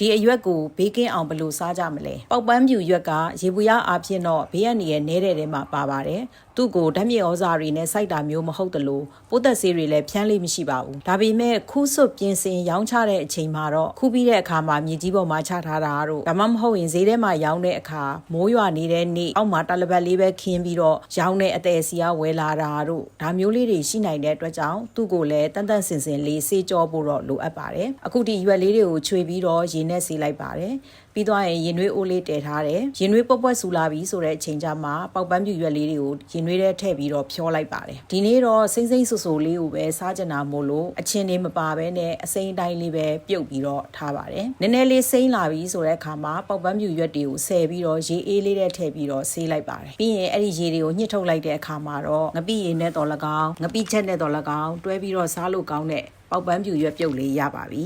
ဒီအရွက်ကိုဘေးကင်းအောင်ဘယ်လိုစားကြမလဲပောက်ပန်းပြူရွက်ကရေပူရအားဖြင့်တော့ဘေးကနေရနဲတဲ့ထဲမှာပါပါတယ်သူ့ကိုဓာတ်မြေဩဇာတွေနဲ့စိုက်တာမျိုးမဟုတ်တလို့ပိုးသက်ဆေးတွေလည်းဖြန်းလေးမရှိပါဘူးဒါပေမဲ့ခူးဆွတ်ပြင်ဆင်ရောင်းချတဲ့အချိန်မှာတော့ခူးပြီးတဲ့အခါမှာမြေကြီးပေါ်မှာချထားတာတို့ဒါမှမဟုတ်ရင်ဈေးထဲမှာရောင်းတဲ့အခါမိုးရွာနေတဲ့နေ့အောက်မှာတလပတ်လေးပဲခင်းပြီးတော့ရောင်းတဲ့အသေးစီကဝယ်လာတာတို့ဒါမျိုးလေးတွေရှိနိုင်တဲ့အတွက်ကြောင့်သူ့ကိုလည်းတန်တန်စင်စင်လေးစေးကြောဖို့တော့လိုအပ်ပါတယ်အခုဒီရွက်လေးတွေကိုချွေပြီးတော့ရေနဲ့ဆေးလိုက်ပါတယ်ပြီးသွားရင်ရင်နွေးအိုးလေးတည်ထားတယ်ရင်နွေးပွက်ပွက်ဆူလာပြီဆိုတဲ့အချိန်ကျမှပေါက်ပန်းပြူရွက်လေးတွေကိုရင်နွေးထဲထည့်ပြီးတော့ဖြောလိုက်ပါတယ်ဒီနေ့တော့စိမ့်စိမ့်ဆူဆူလေးကိုပဲစားကြနာမို့လို့အချင်းလေးမပါဘဲနဲ့အစိမ့်တိုင်းလေးပဲပြုတ်ပြီးတော့ထားပါတယ်နည်းနည်းလေးစိမ့်လာပြီဆိုတဲ့အခါမှာပေါက်ပန်းပြူရွက်တွေကိုဆယ်ပြီးတော့ရေအေးလေးထဲထည့်ပြီးတော့ဆေးလိုက်ပါတယ်ပြီးရင်အဲ့ဒီရေတွေကိုညှစ်ထုတ်လိုက်တဲ့အခါမှာတော့ငပိရည်နဲ့တော်၎င်းငပိချက်နဲ့တော်၎င်းတွဲပြီးတော့စားလို့ကောင်းတဲ့ပေါက်ပန်းပြူရွက်ပြုတ်လေးရပါပြီ